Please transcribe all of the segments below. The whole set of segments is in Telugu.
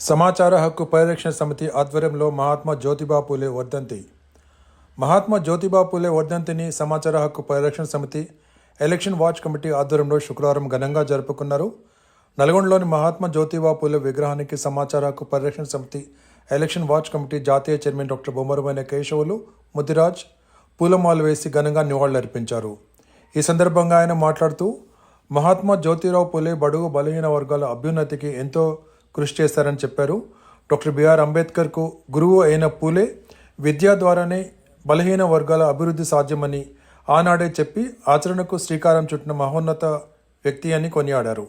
సమాచార హక్కు పరిరక్షణ సమితి ఆధ్వర్యంలో మహాత్మా జ్యోతిబా పూలే వర్ధంతి. మహాత్మా జ్యోతిబా పూలే వర్ధంతిని సమాచార హక్కు పరిరక్షణ సమితి ఎలక్షన్ వాచ్ కమిటీ ఆధ్వర్యంలో శుక్రవారం ఘనంగా జరుపుకున్నారు. నల్గొండలోని మహాత్మా జ్యోతిబా పూలే విగ్రహానికి సమాచార హక్కు పరిరక్షణ సమితి ఎలక్షన్ వాచ్ కమిటీ జాతీయ చైర్మన్ డాక్టర్ బొమ్మరమైన కేశవులు ముదిరాజ్ పూలమాలు వేసి ఘనంగా నివాళులర్పించారు. ఈ సందర్భంగా ఆయన మాట్లాడుతూ మహాత్మా జ్యోతిరావు పూలే బడుగు బలహీన వర్గాల అభ్యున్నతికి ఎంతో కృషి చేశారని చెప్పారు. డాక్టర్ బిఆర్ అంబేద్కర్కు గురువు అయిన పూలే విద్య ద్వారానే బలహీన వర్గాల అభివృద్ధి సాధ్యమని ఆనాడే చెప్పి ఆచరణకు శ్రీకారం చుట్టిన మహోన్నత వ్యక్తి అని కొనియాడారు.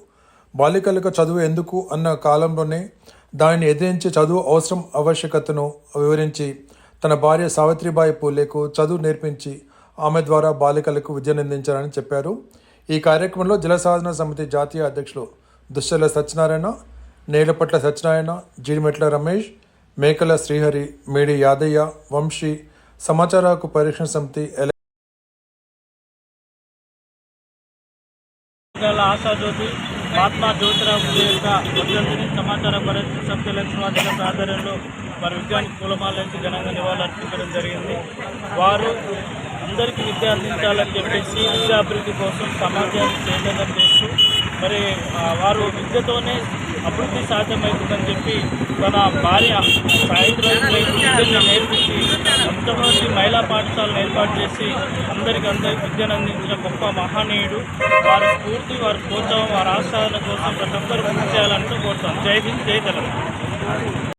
బాలికలకు చదువు ఎందుకు అన్న కాలంలోనే దానిని ఎదిరించి చదువు అవసరం ఆవశ్యకతను వివరించి తన భార్య సావిత్రిబాయి పూలేకు చదువు నేర్పించి ఆమె ద్వారా బాలికలకు విద్యనందించారని చెప్పారు. ఈ కార్యక్రమంలో జలసాధన సమితి జాతీయ అధ్యక్షులు దుశ్శల సత్యనారాయణ నేలపట్ల సత్యనారాయణ జీడిమెట్ల రమేష్ మేకల శ్రీహరి మేడి యాదయ్య వంశీ సమాచార హక్కు పరిరక్షణ సమితి ఎల గల ఆశాజ్యోతి మహాత్మా జ్యోతిరావు ఫులే యొక్క వర్ధంతిని సమాచార పరిస్థితి సమితి ఎలక్షన్ వార్తల ఆధ్వర్యంలో వారి విద్యానికి పూలమాలకి ఘనంగా నివాళులర్పించడం జరిగింది. వారు అందరికీ విద్య అందించాలని చెప్పేసి విద్యాభివృద్ధి కోసం సమాజాన్ని చైతన్యం చేస్తూ మరి వారు విద్యతోనే అభివృద్ధి సాధ్యమవుతుందని చెప్పి తన భార్య సాయంత్రం విద్యను నేర్పించి ఎంతమంది మహిళా పాఠశాలను ఏర్పాటు చేసి అందరికీ అందరికీ విద్యను అందించిన గొప్ప మహనీయుడు. వారి స్ఫూర్తి వారి ప్రోత్సాహం వారి ఆస్థాదన కోసం ప్రతి ఒక్కరు పూర్తి చేయాలంటూ కోరుతాం. జై హింద్ జై తెలంగాణ.